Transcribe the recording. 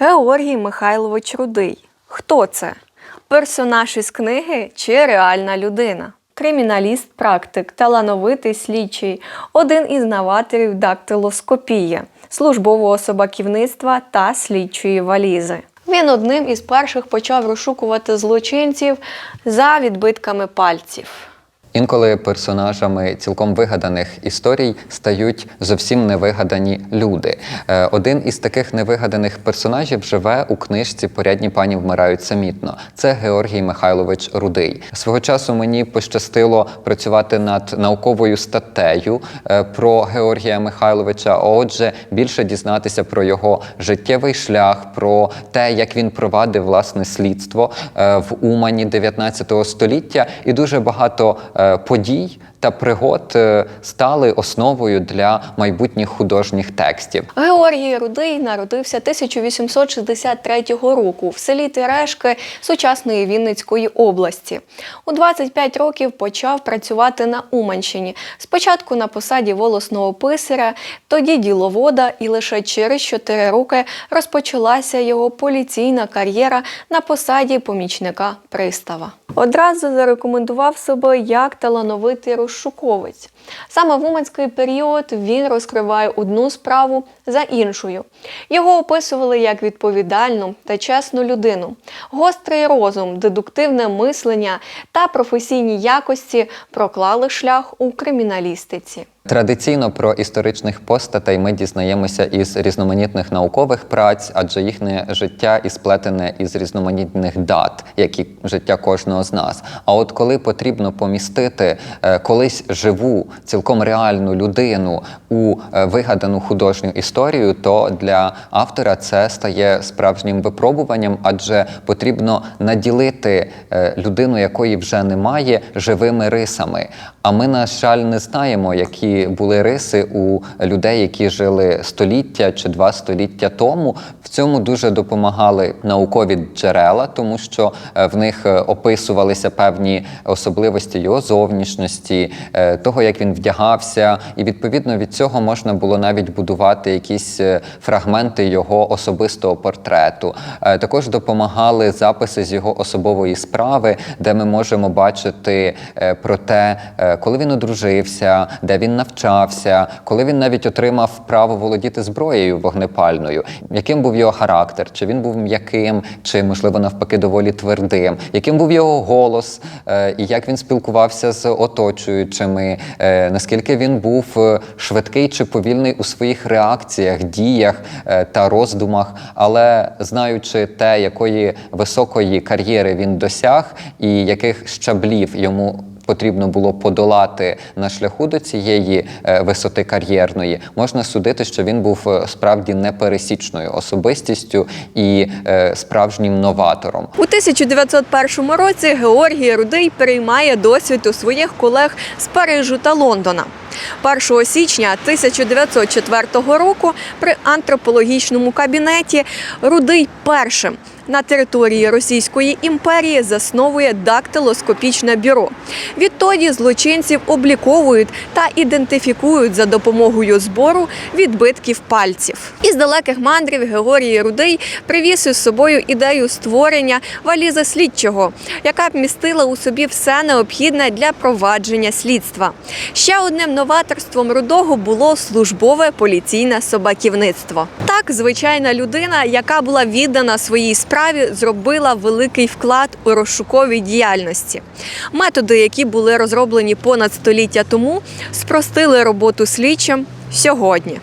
Георгій Михайлович Рудий. Хто це? Персонаж із книги чи реальна людина? Криміналіст, практик, талановитий слідчий, один із новаторів дактилоскопії, службового собаківництва та слідчої валізи. Він одним із перших почав розшукувати злочинців за відбитками пальців. Інколи персонажами цілком вигаданих історій стають зовсім невигадані люди. Е, Один із таких невигаданих персонажів живе у книжці Порядні пані вмирають самітно. Це Георгій Михайлович Рудий. Свого часу мені пощастило працювати над науковою статтею е, про Георгія Михайловича. Отже, більше дізнатися про його життєвий шлях, про те, як він провадив власне слідство е, в Умані 19 століття, і дуже багато подій та пригод е, стали основою для майбутніх художніх текстів. Георгій Рудий народився 1863 року в селі Терешки сучасної Вінницької області. У 25 років почав працювати на Уманщині. Спочатку на посаді волосного писаря, тоді діловода, і лише через 4 роки розпочалася його поліційна кар'єра на посаді помічника пристава. Одразу зарекомендував себе як талановитий розшуковець. Саме в уманський період він розкриває одну справу за іншою. Його описували як відповідальну та чесну людину. Гострий розум, дедуктивне мислення та професійні якості проклали шлях у криміналістиці. Традиційно про історичних постатей ми дізнаємося із різноманітних наукових праць, адже їхнє життя і сплетене із різноманітних дат, як і життя кожного з нас. А от коли потрібно помістити е, колись живу, цілком реальну людину у е, вигадану художню історію, то для автора це стає справжнім випробуванням, адже потрібно наділити е, людину, якої вже немає, живими рисами. А ми, на жаль, не знаємо, які були риси у людей, які жили століття чи два століття тому. В цьому дуже допомагали наукові джерела, тому що е, в них е, описувалися певні особливості його зовнішності, е, того, як він вдягався, і відповідно від цього можна було навіть будувати якісь фрагменти його особистого портрету. Також допомагали записи з його особової справи, де ми можемо бачити про те, коли він одружився, де він навчався, коли він навіть отримав право володіти зброєю вогнепальною, яким був його характер, чи він був м'яким, чи можливо навпаки доволі твердим, яким був його голос, е, і як він спілкувався з оточуючими, е, наскільки він був е, швидкий чи повільний у своїх реакціях, діях та роздумах, але знаючи те, якої високої кар'єри він досяг, і яких щаблів йому потрібно було подолати на шляху до цієї е, висоти кар'єрної, можна судити, що він був е, справді непересічною особистістю і е, справжнім новатором. У 1901 році Георгій Рудий переймає досвід у своїх колег з Парижу та Лондона. 1 січня 1904 року при антропологічному кабінеті Рудий першим на території Російської імперії засновує дактилоскопічне бюро. Відтоді злочинців обліковують та ідентифікують за допомогою збору відбитків пальців. Із далеких мандрів Георгій Рудий привіз із собою ідею створення валізи слідчого, яка б містила у собі все необхідне для провадження слідства. Ще одним новаторством рудого було службове поліційне собаківництво. Так, звичайна людина, яка була віддана своїй справі, зробила великий вклад у розшуковій діяльності. Методи, які були розроблені понад століття тому, спростили роботу слідчим сьогодні.